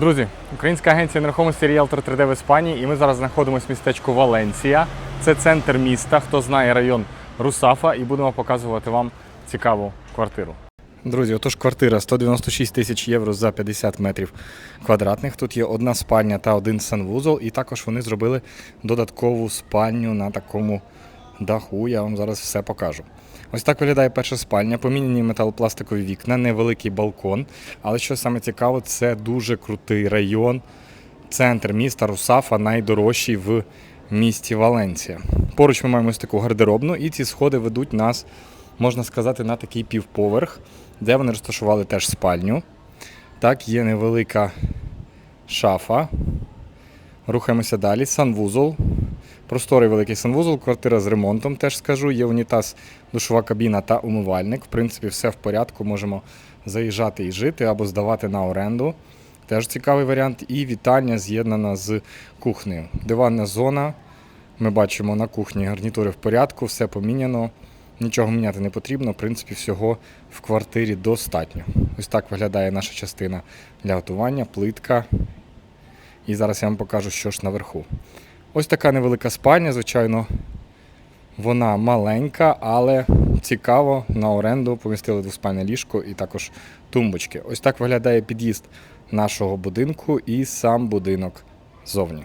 Друзі, українська агенція нерухомості Realtor 3D в Іспанії, і ми зараз знаходимося в містечку Валенсія. Це центр міста. Хто знає район Русафа, і будемо показувати вам цікаву квартиру. Друзі, отож квартира 196 тисяч євро за 50 метрів квадратних. Тут є одна спальня та один санвузол, і також вони зробили додаткову спальню на такому даху. Я вам зараз все покажу. Ось так виглядає перша спальня, поміняні металопластикові вікна, невеликий балкон. Але що саме цікаво, це дуже крутий район, центр міста Русафа, найдорожчий в місті Валенція. Поруч ми маємо ось таку гардеробну, і ці сходи ведуть нас, можна сказати, на такий півповерх, де вони розташували теж спальню. Так, є невелика шафа. Рухаємося далі. Санвузол. Просторий великий санвузол, квартира з ремонтом, теж скажу. Є унітаз, душова кабіна та умивальник. В принципі, все в порядку. Можемо заїжджати і жити або здавати на оренду. Теж цікавий варіант. І вітальня з'єднана з кухнею. Диванна зона. Ми бачимо на кухні гарнітури в порядку, все поміняно. Нічого міняти не потрібно. В принципі, всього в квартирі достатньо. Ось так виглядає наша частина для готування, плитка. І зараз я вам покажу, що ж наверху. Ось така невелика спальня, звичайно, вона маленька, але цікаво на оренду помістили двоспальне ліжко і також тумбочки. Ось так виглядає під'їзд нашого будинку і сам будинок зовні.